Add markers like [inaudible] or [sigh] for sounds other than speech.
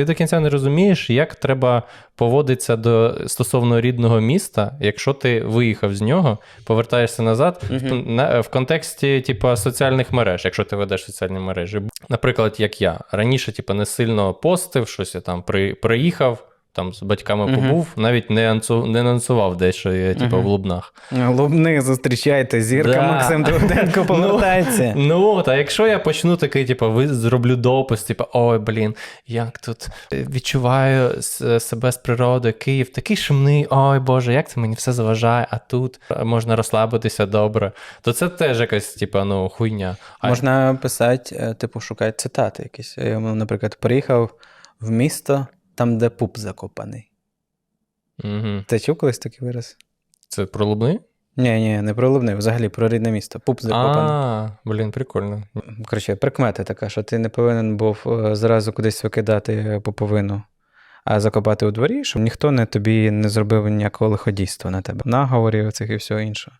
Ти до кінця не розумієш, як треба поводитися до стосовно рідного міста, якщо ти виїхав з нього, повертаєшся назад в, в контексті типу, соціальних мереж, якщо ти ведеш соціальні мережі. Наприклад, як я раніше, типу, не сильно постив, щось я там при, приїхав. Там з батьками Мгм. побув, навіть не, анцу, не анонсував дещо, я, типу, Мгм. в Лубнах. Лубни зустрічайте, зірка Да. Максим Давиденко [laughs] повертається. Ну, от, а якщо я почну такий, типу, ви зроблю допис, типу, ой, блін, як тут е, відчуваю себе з природою, Київ такий шумний, ой Боже, як це мені все заважає, а тут можна розслабитися добре. То це теж якась, типу, ну, хуйня. А, Можна писати, е, типу, шукати цитати якісь. Я, наприклад, приїхав в місто, там, де пуп закопаний. Угу. Ти чув колись такий вираз? Це про Лубни? Ні, ні, не про Лубни, взагалі про рідне місто. Пуп закопаний. А, блін, прикольно. Коротше, прикмета така, що ти не повинен був е, зразу кудись викидати пуповину, а закопати у дворі, щоб ніхто не тобі не зробив ніякого лиходійства на тебе. Наговорів цих і всього іншого.